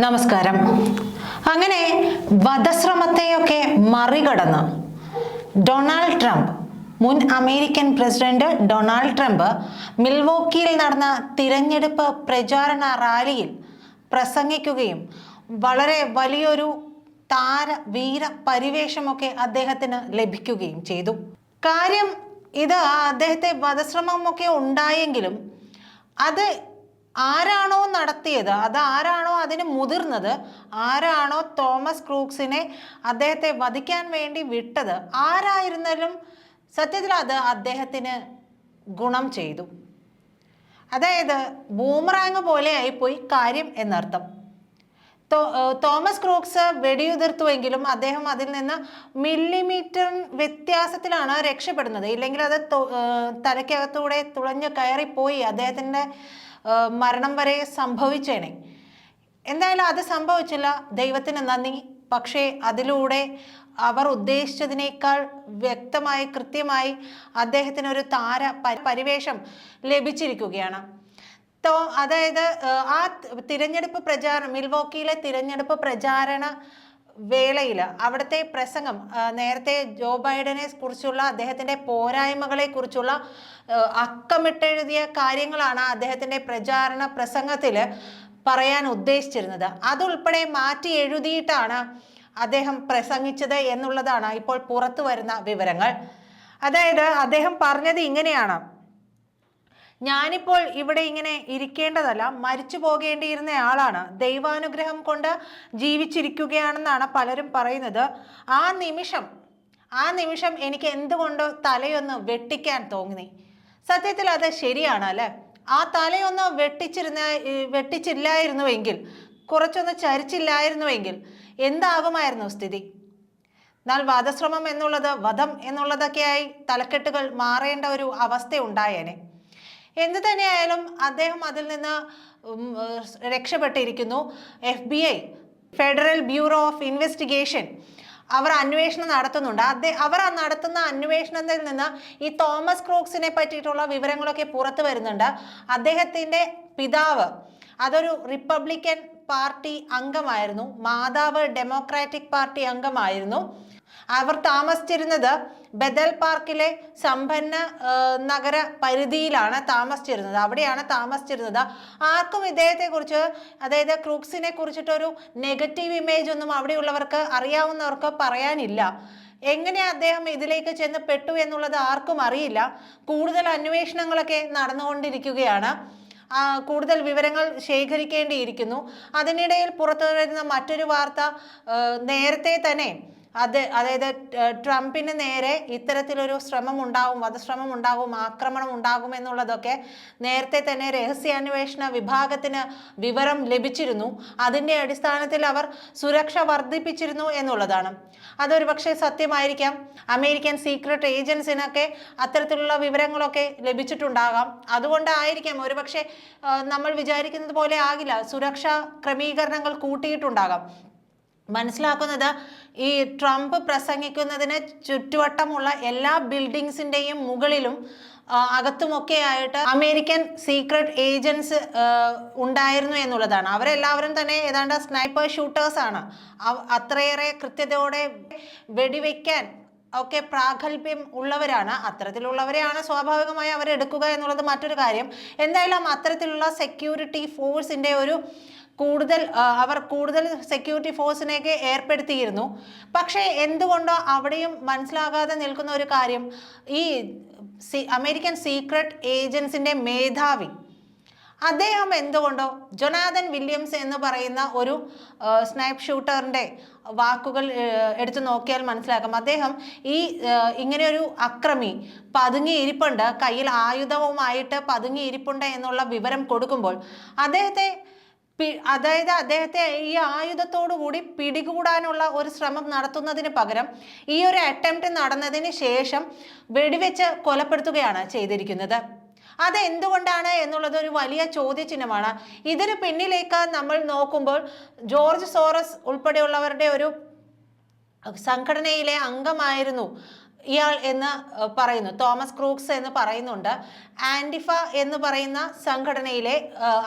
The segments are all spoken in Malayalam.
നമസ്കാരം. അങ്ങനെ വധശ്രമത്തെയൊക്കെ മറികടന്ന് ഡൊണാൾഡ് ട്രംപ് മുൻ അമേരിക്കൻ പ്രസിഡന്റ് ഡൊണാൾഡ് ട്രംപ് മിൽവോക്കിയിൽ നടന്ന തിരഞ്ഞെടുപ്പ് പ്രചാരണ റാലിയിൽ പ്രസംഗിക്കുകയും വളരെ വലിയൊരു താര വീര പരിവേഷമൊക്കെ അദ്ദേഹത്തിന് ലഭിക്കുകയും ചെയ്തു. കാര്യം ഇത് അദ്ദേഹത്തെ വധശ്രമമൊക്കെ ഉണ്ടായെങ്കിലും അത് ആരാണോ നടത്തിയത് അത് ആരാണോ അതിന് മുതിർന്നത് ആരാണോ തോമസ് ക്രൂക്സിനെ അദ്ദേഹത്തെ വധിക്കാൻ വേണ്ടി വിട്ടത് ആരായിരുന്നാലും സത്യത്തിൽ അത് അദ്ദേഹത്തിന് ഗുണം ചെയ്തു. അതായത് ബൂമറാങ് പോലെ പോയി കാര്യം എന്നർത്ഥം. തോമസ് ക്രൂക്സ് വെടിയുതിർത്തുവെങ്കിലും അദ്ദേഹം അതിൽ നിന്ന് മില്ലിമീറ്റർ വ്യത്യാസത്തിലാണ് രക്ഷപ്പെടുന്നത്. ഇല്ലെങ്കിൽ അത് തലയ്ക്കകത്തൂടെ തുളഞ്ഞു കയറിപ്പോയി അദ്ദേഹത്തിന്റെ മരണം വരെ സംഭവിച്ചേനെ. എന്തായാലും അത് സംഭവിച്ചില്ല. ദൈവത്തിന് നന്ദി. പക്ഷേ അതിലൂടെ അവർ ഉദ്ദേശിച്ചതിനേക്കാൾ വ്യക്തമായി കൃത്യമായി അദ്ദേഹത്തിന് ഒരു താര പരിവേഷം ലഭിച്ചിരിക്കുകയാണ്. തോ അതായത് ആ തിരഞ്ഞെടുപ്പ് പ്രചാരണം മിൽവോക്കിയിലെ തിരഞ്ഞെടുപ്പ് പ്രചാരണ വേളയിൽ അവിടുത്തെ പ്രസംഗം നേരത്തെ ജോ ബൈഡനെ കുറിച്ചുള്ള അദ്ദേഹത്തിന്റെ പോരായ്മകളെ കുറിച്ചുള്ള അക്കമിട്ടെഴുതിയ കാര്യങ്ങളാണ് അദ്ദേഹത്തിന്റെ പ്രചാരണ പ്രസംഗത്തിൽ പറയാൻ ഉദ്ദേശിച്ചിരുന്നത്. അതുൾപ്പെടെ മാറ്റി എഴുതിയിട്ടാണ് അദ്ദേഹം പ്രസംഗിച്ചത് എന്നുള്ളതാണ് ഇപ്പോൾ പുറത്തു വരുന്ന വിവരങ്ങൾ. അതായത് അദ്ദേഹം പറഞ്ഞത് ഇങ്ങനെയാണ്. ഞാനിപ്പോൾ ഇവിടെ ഇങ്ങനെ ഇരിക്കേണ്ടതല്ല മരിച്ചു പോകേണ്ടിയിരുന്ന ആളാണ്. ദൈവാനുഗ്രഹം കൊണ്ട് ജീവിച്ചിരിക്കുകയാണെന്നാണ് പലരും പറയുന്നത്. ആ നിമിഷം ആ നിമിഷം എനിക്ക് എന്തുകൊണ്ടോ തലയൊന്ന് വെട്ടിക്കാൻ തോന്നി. സത്യത്തിൽ അത് ശരിയാണ് അല്ലേ? ആ തലയൊന്ന് വെട്ടിച്ചിരുന്ന വെട്ടിച്ചില്ലായിരുന്നുവെങ്കിൽ കുറച്ചൊന്ന് ചരിച്ചില്ലായിരുന്നുവെങ്കിൽ എന്താകുമായിരുന്നു സ്ഥിതി? എന്നാൽ വധശ്രമം എന്നുള്ളത് വധം എന്നുള്ളതൊക്കെയായി തലക്കെട്ടുകൾ മാറേണ്ട ഒരു അവസ്ഥ ഉണ്ടായേനെ. എന്ത് തന്നെയായാലും അദ്ദേഹം അതിൽ നിന്ന് രക്ഷപ്പെട്ടിരിക്കുന്നു. F B I federal bureau of investigation അവർ അന്വേഷണം നടത്തുന്നുണ്ട്. അദ്ദേ അവർ നടത്തുന്ന അന്വേഷണത്തിൽ നിന്ന് ഈ തോമസ് ക്രൂക്സിനെ പറ്റിയിട്ടുള്ള വിവരങ്ങളൊക്കെ പുറത്തു വരുന്നുണ്ട്. അദ്ദേഹത്തിന്റെ പിതാവ് അതൊരു റിപ്പബ്ലിക്കൻ പാർട്ടി അംഗമായിരുന്നു. മാതാവ് ഡെമോക്രാറ്റിക് പാർട്ടി അംഗമായിരുന്നു. അവർ താമസിച്ചിരുന്നത് ബദൽ പാർക്കിലെ സമ്പന്ന നഗര പരിധിയിലാണ് താമസിച്ചിരുന്നത്. അവിടെയാണ് താമസിച്ചിരുന്നത്. ആർക്കും ഇദ്ദേഹത്തെക്കുറിച്ച് അതായത് ക്രൂക്സിനെ കുറിച്ചിട്ടൊരു നെഗറ്റീവ് ഇമേജ് ഒന്നും അവിടെയുള്ളവർക്ക് അറിയാവുന്നവർക്ക് പറയാനില്ല. എങ്ങനെ അദ്ദേഹം ഇതിലേക്ക് ചെന്ന് പെട്ടു എന്നുള്ളത് ആർക്കും അറിയില്ല. കൂടുതൽ അന്വേഷണങ്ങളൊക്കെ നടന്നുകൊണ്ടിരിക്കുകയാണ്. കൂടുതൽ വിവരങ്ങൾ ശേഖരിക്കേണ്ടിയിരിക്കുന്നു. അതിനിടയിൽ പുറത്തു വരുന്ന മറ്റൊരു വാർത്ത നേരത്തെ തന്നെ അത് അതായത് ട്രംപിന് നേരെ ഇത്തരത്തിലൊരു ശ്രമം ഉണ്ടാവും വധശ്രമം ഉണ്ടാകും ആക്രമണം ഉണ്ടാകും എന്നുള്ളതൊക്കെ നേരത്തെ തന്നെ രഹസ്യാന്വേഷണ വിഭാഗത്തിന് വിവരം ലഭിച്ചിരുന്നു. അതിന്റെ അടിസ്ഥാനത്തിൽ അവർ സുരക്ഷ വർദ്ധിപ്പിച്ചിരുന്നു എന്നുള്ളതാണ്. അതൊരു പക്ഷേ സത്യമായിരിക്കാം. അമേരിക്കൻ സീക്രട്ട് ഏജൻസിനൊക്കെ അത്തരത്തിലുള്ള വിവരങ്ങളൊക്കെ ലഭിച്ചിട്ടുണ്ടാകാം. അതുകൊണ്ടായിരിക്കാം ഒരുപക്ഷെ നമ്മൾ വിചാരിക്കുന്നത് പോലെ ആകില്ല. സുരക്ഷാ ക്രമീകരണങ്ങൾ കൂട്ടിയിട്ടുണ്ടാകാം. മനസ്സിലാക്കുന്നത് ഈ ട്രംപ് പ്രസംഗിക്കുന്നതിന് ചുറ്റുവട്ടമുള്ള എല്ലാ ബിൽഡിങ്സിന്റെയും മുകളിലും അകത്തുമൊക്കെ ആയിട്ട് അമേരിക്കൻ സീക്രട്ട് ഏജൻസ് ഉണ്ടായിരുന്നു എന്നുള്ളതാണ്. അവരെല്ലാവരും തന്നെ ഏതാണ്ട് സ്നൈപ്പർ ഷൂട്ടേഴ്സ് ആണ്. അത്രയേറെ കൃത്യതയോടെ വെടിവെക്കാൻ ഒക്കെ പ്രാഗൽഭ്യം ഉള്ളവരാണ്. അത്തരത്തിലുള്ളവരെയാണ് സ്വാഭാവികമായി അവരെടുക്കുക എന്നുള്ളത് മറ്റൊരു കാര്യം. എന്തായാലും അത്തരത്തിലുള്ള സെക്യൂരിറ്റി ഫോഴ്സിന്റെ ഒരു കൂടുതൽ അവർ കൂടുതൽ സെക്യൂരിറ്റി ഫോഴ്സിനെയൊക്കെ ഏർപ്പെടുത്തിയിരുന്നു. പക്ഷേ എന്തുകൊണ്ടോ അവിടെയും മനസ്സിലാകാതെ നിൽക്കുന്ന ഒരു കാര്യം ഈ അമേരിക്കൻ സീക്രട്ട് ഏജൻസിന്റെ മേധാവി. അദ്ദേഹം എന്തുകൊണ്ടോ ജൊനാഥൻ വില്യംസ് എന്ന് പറയുന്ന ഒരു സ്നൈപ്പ് ഷൂട്ടറിന്റെ വാക്കുകൾ എടുത്തു നോക്കിയാൽ മനസ്സിലാക്കാം. അദ്ദേഹം ഈ ഇങ്ങനെയൊരു അക്രമി പതുങ്ങി ഇരിപ്പുണ്ട് കയ്യിൽ ആയുധവുമായിട്ട് പതുങ്ങി ഇരിപ്പുണ്ട് എന്നുള്ള വിവരം കൊടുക്കുമ്പോൾ അദ്ദേഹത്തെ അതായത് അദ്ദേഹത്തെ ഈ ആയുധത്തോടു കൂടി പിടികൂടാനുള്ള ഒരു ശ്രമം നടത്തുന്നതിന് പകരം ഈ ഒരു അറ്റംപ്റ്റ് നടന്നതിന് ശേഷം വെടിവെച്ച് കൊലപ്പെടുത്തുകയാണ് ചെയ്തിരിക്കുന്നത്. അത് എന്തുകൊണ്ടാണ് എന്നുള്ളത് ഒരു വലിയ ചോദ്യചിഹ്നമാണ്. ഇതിന് പിന്നിലേക്ക് നമ്മൾ നോക്കുമ്പോൾ ജോർജ് സോറസ് ഉൾപ്പെടെയുള്ളവരുടെ ഒരു സംഘടനയിലെ അംഗമായിരുന്നു ഇയാൾ എന്ന് പറയുന്നു. തോമസ് ക്രൂക്സ് എന്ന് പറയുന്നുണ്ട്. ആന്റിഫ എന്ന് പറയുന്ന സംഘടനയിലെ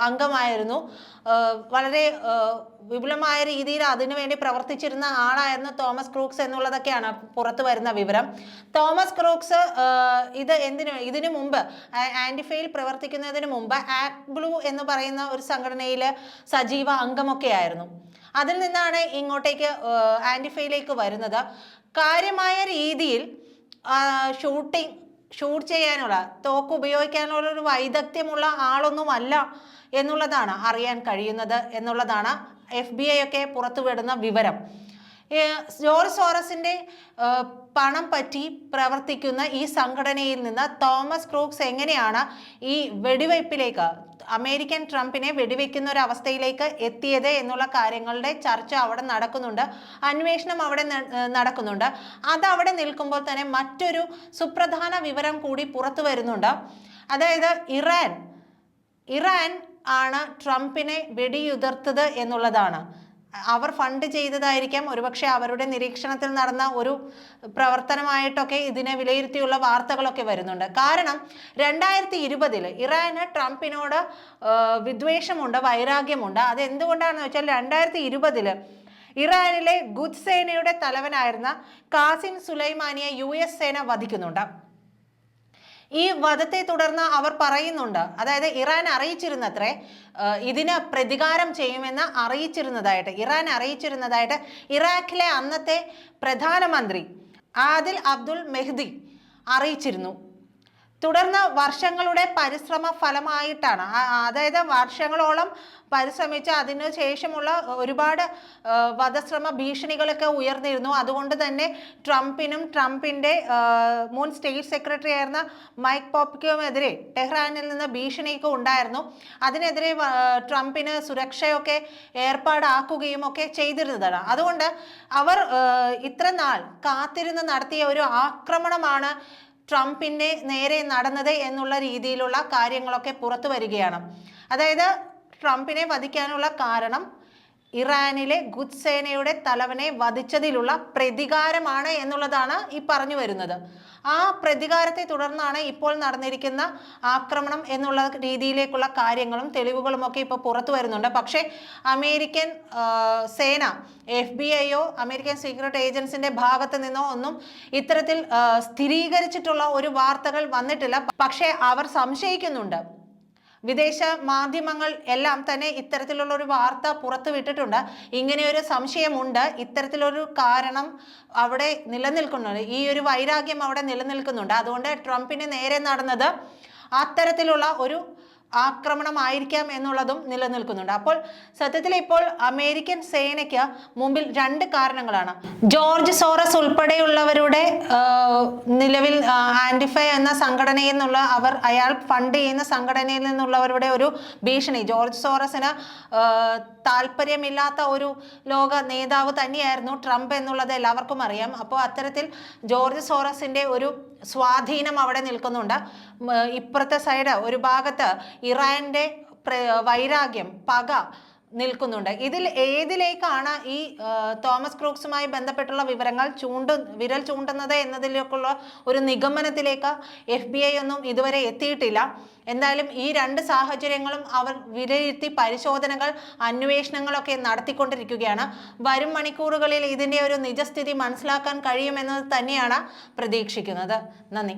അംഗമായിരുന്നു. വളരെ വിപുലമായ രീതിയിൽ അതിനുവേണ്ടി പ്രവർത്തിച്ചിരുന്ന ആളായിരുന്നു തോമസ് ക്രൂക്സ് എന്നുള്ളതൊക്കെയാണ് പുറത്തു വരുന്ന വിവരം. തോമസ് ക്രൂക്സ് ഇത് എന്തിനു ഇതിനു മുമ്പ് ആൻഡിഫയിൽ പ്രവർത്തിക്കുന്നതിന് മുമ്പ് ആക്ട് ബ്ലൂ എന്ന് പറയുന്ന ഒരു സംഘടനയിൽ സജീവ അംഗമൊക്കെ ആയിരുന്നു അതിൽ നിന്നാണ് ഇങ്ങോട്ടേക്ക് ആൻഡിഫയിലേക്ക് വരുന്നത്. കാര്യമായ രീതിയിൽ ഷൂട്ടിംഗ് ഷൂട്ട് ചെയ്യാനുള്ള തോക്ക് ഉപയോഗിക്കാനുള്ള ഒരു വൈദഗ്ധ്യമുള്ള ആളൊന്നുമല്ല എന്നുള്ളതാണ് അറിയാൻ കഴിയുന്നത് എന്നുള്ളതാണ് എഫ് ബി ഐ ഒക്കെ പുറത്തുവിടുന്ന വിവരം ജോർജ് സോറസിന്റെ പണം പറ്റി പ്രവർത്തിക്കുന്ന ഈ സംഘടനയിൽ നിന്ന് തോമസ് ക്രൂക്സ് എങ്ങനെയാണ് ഈ വെടിവയ്പ്പിലേക്ക് അമേരിക്കൻ ട്രംപിനെ വെടിവെക്കുന്ന ഒരു അവസ്ഥയിലേക്ക് എത്തിയത് എന്നുള്ള കാര്യങ്ങളുടെ ചർച്ച അവിടെ നടക്കുന്നുണ്ട്. അന്വേഷണം അവിടെ നടക്കുന്നുണ്ട്. അത് അവിടെ നിൽക്കുമ്പോൾ തന്നെ മറ്റൊരു സുപ്രധാന വിവരം കൂടി പുറത്തു വരുന്നുണ്ട്. അതായത് ഇറാൻ ഇറാൻ ആണ് ട്രംപിനെ വെടിയുതിർത്തത് എന്നുള്ളതാണ്. അവർ ഫണ്ട് ചെയ്തതായിരിക്കാം. ഒരുപക്ഷെ അവരുടെ നിരീക്ഷണത്തിൽ നടന്ന ഒരു പ്രവർത്തനമായിട്ടൊക്കെ ഇതിനെ വിലയിരുത്തിയുള്ള വാർത്തകളൊക്കെ വരുന്നുണ്ട്. കാരണം രണ്ടായിരത്തി ഇരുപതിൽ ഇറാന് ട്രംപിനോട് വിദ്വേഷമുണ്ട് വൈരാഗ്യമുണ്ട്. അത് എന്തുകൊണ്ടാണെന്ന് വെച്ചാൽ രണ്ടായിരത്തി ഇരുപതിൽ ഇറാനിലെ ഗുദ് സേനയുടെ തലവനായിരുന്ന കാസിം സുലൈമാനിയെ യു എസ് സേന വധിക്കുന്നുണ്ട്. ഈ വധത്തെ തുടർന്ന് അവർ പറയുന്നുണ്ട്. അതായത് ഇറാൻ അറിയിച്ചിരുന്നത്രേ ഇതിന് പ്രതികാരം ചെയ്യുമെന്ന് അറിയിച്ചിരുന്നതായിട്ട് ഇറാൻ അറിയിച്ചിരുന്നതായിട്ട് ഇറാഖിലെ അന്നത്തെ പ്രധാനമന്ത്രി ആദിൽ അബ്ദുൽ മെഹ്ദി അറിയിച്ചിരുന്നു. തുടർന്ന് വർഷങ്ങളുടെ പരിശ്രമ ഫലമായിട്ടാണ്. അതായത് വർഷങ്ങളോളം പരിശ്രമിച്ച് അതിനുശേഷമുള്ള ഒരുപാട് വധശ്രമ ഭീഷണികളൊക്കെ ഉയർന്നിരുന്നു. അതുകൊണ്ട് തന്നെ ട്രംപിനും ട്രംപിന്റെ മുൻ സ്റ്റേറ്റ് സെക്രട്ടറി ആയിരുന്ന മൈക്ക് പോപ്പിക്കുമെതിരെ ടെഹ്റാനിൽ നിന്ന് ഭീഷണിയൊക്കെ ഉണ്ടായിരുന്നു. അതിനെതിരെ ട്രംപിന് സുരക്ഷയൊക്കെ ഏർപ്പാടാക്കുകയും ഒക്കെ ചെയ്തിരുന്നതാണ്. അതുകൊണ്ട് അവർ ഇത്ര നാൾ കാത്തിരുന്ന് നടത്തിയ ഒരു ആക്രമണമാണ് ട്രംപിന്റെ നേരെ നടന്നത് എന്നുള്ള രീതിയിലുള്ള കാര്യങ്ങളൊക്കെ പുറത്തു വരികയാണ്. അതായത് ട്രംപിനെ വധിക്കാനുള്ള കാരണം ഇറാനിലെ ഗുദ് സേനയുടെ തലവനെ വധിച്ചതിലുള്ള പ്രതികാരമാണ് എന്നുള്ളതാണ് ഈ പറഞ്ഞു വരുന്നത്. ആ പ്രതികാരത്തെ തുടർന്നാണ് ഇപ്പോൾ നടന്നിരിക്കുന്ന ആക്രമണം എന്നുള്ള രീതിയിലേക്കുള്ള കാര്യങ്ങളും തെളിവുകളും ഒക്കെ ഇപ്പോൾ പുറത്തു വരുന്നുണ്ട്. പക്ഷേ അമേരിക്കൻ സേന എഫ് ബി ഐയോ അമേരിക്കൻ സീക്രട്ട് ഏജൻസിന്റെ ഭാഗത്ത് നിന്നോ ഒന്നും ഇത്തരത്തിൽ സ്ഥിരീകരിച്ചിട്ടുള്ള ഒരു വാർത്തകൾ വന്നിട്ടില്ല. പക്ഷേ അവർ സംശയിക്കുന്നുണ്ട്. വിദേശ മാധ്യമങ്ങൾ എല്ലാം തന്നെ ഇത്തരത്തിലുള്ള ഒരു വാർത്ത പുറത്തു വിട്ടിട്ടുണ്ട്. ഇങ്ങനെ ഒരു സംശയമുണ്ട്. ഇത്തരത്തിലൊരു കാരണം അവിടെ നിലനിൽക്കുന്നുണ്ട്. ഈ ഒരു വൈരാഗ്യം അവിടെ നിലനിൽക്കുന്നുണ്ട്. അതുകൊണ്ട് ട്രംപിന് നേരെ നടന്നത് അത്തരത്തിലുള്ള ഒരു ആക്രമണമായിരിക്കാം എന്നുള്ളതും നിലനിൽക്കുന്നുണ്ട്. അപ്പോൾ സത്യത്തിൽ ഇപ്പോൾ അമേരിക്കൻ സേനയ്ക്ക് മുമ്പിൽ രണ്ട് കാരണങ്ങളാണ്. ജോർജ് സോറസ് ഉൾപ്പെടെയുള്ളവരുടെ നിലവിൽ ആന്റിഫൈ എന്ന സംഘടനയിൽ നിന്നുള്ള അവർ അയാൾ ഫണ്ട് ചെയ്യുന്ന സംഘടനയിൽ നിന്നുള്ളവരുടെ ഒരു ഭീഷണി. ജോർജ് സോറസിന് താല്പര്യമില്ലാത്ത ഒരു ലോക നേതാവ് തന്നെയായിരുന്നു ട്രംപ് എന്നുള്ളത് എല്ലാവർക്കും അറിയാം. അപ്പോൾ അത്തരത്തിൽ ജോർജ് സോറസിന്റെ ഒരു സ്വാധീനം അവിടെ നിൽക്കുന്നുണ്ട്. ഇപ്പുറത്തെ സൈഡ് ഒരു ഭാഗത്ത് ഇറാന്റെ വൈരാഗ്യം പക നിൽക്കുന്നുണ്ട്. ഇതിൽ ഏതിലേക്കാണ് ഈ തോമസ് ക്രൂക്സുമായി ബന്ധപ്പെട്ടുള്ള വിവരങ്ങൾ ചൂണ്ട വിരൽ ചൂണ്ടുന്നത് എന്നതിലേക്കുള്ള ഒരു നിഗമനത്തിലേക്ക് എഫ് ബി ഐ ഒന്നും ഇതുവരെ എത്തിയിട്ടില്ല. എന്തായാലും ഈ രണ്ട് സാഹചര്യങ്ങളും അവർ വിലയിരുത്തി പരിശോധനകൾ അന്വേഷണങ്ങളൊക്കെ നടത്തിക്കൊണ്ടിരിക്കുകയാണ്. വരും മണിക്കൂറുകളിൽ ഇതിന്റെ ഒരു നിജസ്ഥിതി മനസ്സിലാക്കാൻ കഴിയുമെന്നത് തന്നെയാണ് പ്രതീക്ഷിക്കുന്നത്. നന്ദി.